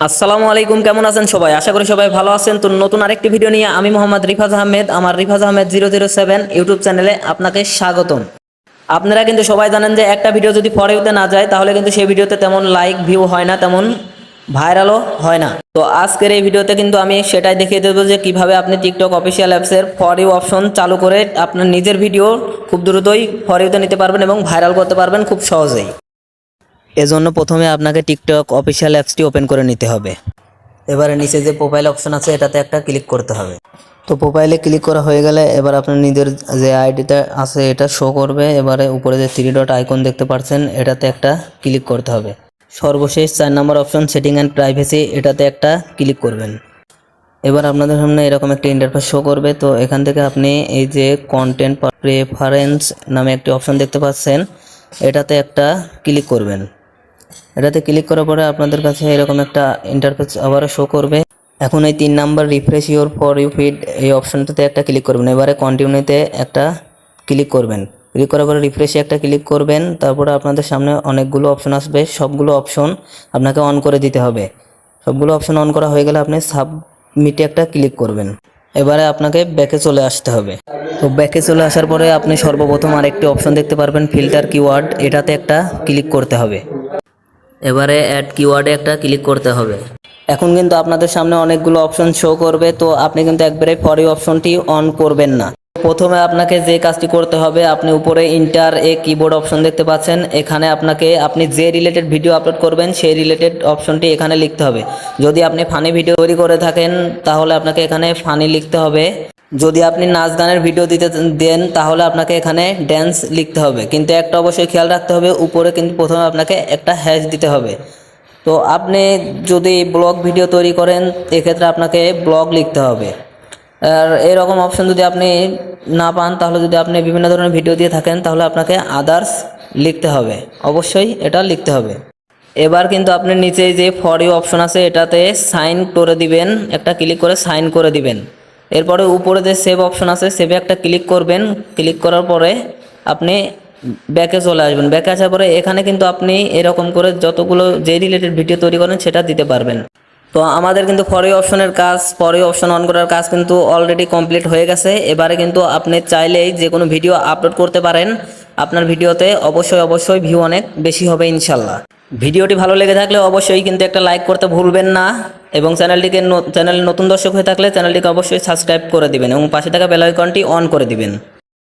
আসসালামু আলাইকুম, কেমন আছেন সবাই? আশা করি সবাই ভালো আছেন। তো নতুন আরেকটি ভিডিও নিয়ে আমি মোহাম্মদ রিফাজ আহমেদ। আমার Rifaz Ahmed zero zero seven YouTube চ্যানেলে আপনাকে স্বাগতম। আপনারা কিন্তু সবাই জানেন যে একটা ভিডিও যদি ফরেউতে না যায়, তাহলে কিন্তু সেই ভিডিওতে তেমন লাইক ভিউ হয় না, তেমন ভাইরালও হয় না। তো আজকের এই ভিডিওতে কিন্তু আমি সেটাই দেখিয়ে দেবো যে কীভাবে আপনি টিকটক অফিসিয়াল অ্যাপসের ফর ইউ অপশন চালু করে আপনার নিজের ভিডিও খুব দ্রুতই ফর ইউতে নিতে পারবেন এবং ভাইরাল করতে পারবেন খুব সহজেই। এজন্য প্রথমে আপনাকে টিকটক অফিসিয়াল অ্যাপসটি ওপেন করে নিতে হবে। এবারে নিচে যে প্রোফাইল অপশন আছে, এটাতে একটা ক্লিক করতে হবে। তো প্রোফাইলে ক্লিক করা হয়ে গেলে এবার আপনার নিজের যে আইডিটা আছে, এটা শো করবে। এবারে উপরে যে থ্রি ডট আইকন দেখতে পাচ্ছেন, এটাতে একটা ক্লিক করতে হবে। সর্বশেষ চার নম্বর অপশন সেটিং অ্যান্ড প্রাইভেসি এটাতে একটা ক্লিক করবেন। এবার আপনাদের সামনে এরকম একটা ইন্টারফেস শো করবে। তো এখান থেকে আপনি এই যে কন্টেন্ট প্রেফারেন্স নামে একটি অপশন দেখতে পাচ্ছেন, এটাতে একটা ক্লিক করবেন। এটাতে ক্লিক করার পরে আপনাদের কাছে এরকম একটা ইন্টারফেস আবারও শো করবে। এখন এই তিন number refresh your for you feed এই অপশনটাতে একটা ক্লিক করবেন। এবারে কন্টিনিউতে একটা ক্লিক করবেন। ক্লিক করার পরে রিফ্রেশে একটা ক্লিক করবেন। তারপরে আপনাদের সামনে অনেকগুলো অপশন আসবে। সবগুলো অপশন আপনাকে অন করে দিতে হবে। সবগুলো অপশন অন করা হয়ে গেলে আপনি সাবমিটে একটা ক্লিক করবেন। এবারে আপনাকে ব্যাকে চলে আসতে হবে। তো ব্যাকে চলে আসার পরে আপনি সর্বপ্রথম আরেকটি অপশন দেখতে পারবেন ফিল্টার কিওয়ার্ড এটাতে একটা ক্লিক করতে হবে। এবারে অ্যাড কিওয়ার্ডে একটা ক্লিক করতে হবে। এখন কিন্তু আপনাদের সামনে অনেকগুলো অপশন শো করবে, তো আপনি কিন্তু একবারে ফর অপশনটি অন করবেন না। প্রথমে আপনাকে যে কাজটি করতে হবে, আপনি উপরে ইন্টার এ কিবোর্ড অপশন দেখতে পাচ্ছেন। এখানে আপনাকে আপনি যে রিলেটেড ভিডিও আপলোড করবেন, সেই রিলেটেড অপশনটি এখানে লিখতে হবে। যদি আপনি ফানি ভিডিও তৈরি করে থাকেন, তাহলে আপনাকে এখানে ফানি লিখতে হবে। যদি আপনি নাচ গানের ভিডিও দিতে দেন, তাহলে আপনাকে এখানে ড্যান্স লিখতে হবে। কিন্তু একটা অবশ্যই খেয়াল রাখতে হবে, উপরে কিন্তু প্রথমে আপনাকে একটা হ্যাশ দিতে হবে। তো আপনি যদি ব্লগ ভিডিও তৈরি করেন, এক্ষেত্রে আপনাকে ব্লগ লিখতে হবে। আর এরকম অপশন যদি আপনি না পান, তাহলে যদি আপনি বিভিন্ন ধরনের ভিডিও দিয়ে থাকেন, তাহলে আপনাকে আদার্স লিখতে হবে। অবশ্যই এটা লিখতে হবে। এবার কিন্তু আপনি নিচে যে ফর অপশন আছে, এটাতে সাইন করে দিবেন। একটা ক্লিক করে সাইন করে দিবেন। এরপরে উপরে যে সেভ অপশন আছে সেভে একটা ক্লিক করবেন। ক্লিক করার পরে আপনি ব্যাকে চলে আসবেন। ব্যাকে আসার পরে এখানে কিন্তু আপনি এরকম করে যতগুলো যে রিলেটেড ভিডিও তৈরি করেন, সেটা দিতে পারবেন। তো আমাদের কিন্তু ফরি অপশনের কাজ ফরি অপশন অন করার কাজ কিন্তু অলরেডি কমপ্লিট হয়ে গেছে। এবারে কিন্তু আপনি চাইলেই যে কোনো ভিডিও আপলোড করতে পারেন। আপনার ভিডিওতে অবশ্যই অবশ্যই ভিউ অনেক বেশি হবে ইনশাল্লাহ। ভিডিওটি ভালো লেগে থাকলে অবশ্যই কিন্তু একটা লাইক করতে ভুলবেন না। এবং চ্যানেলটিকে চ্যানেল নতুন দর্শক হয়ে থাকলে চ্যানেলটিকে অবশ্যই সাবস্ক্রাইব করে দিবেন এবং পাশে থাকা বেল আইকনটি অন করে দিবেন।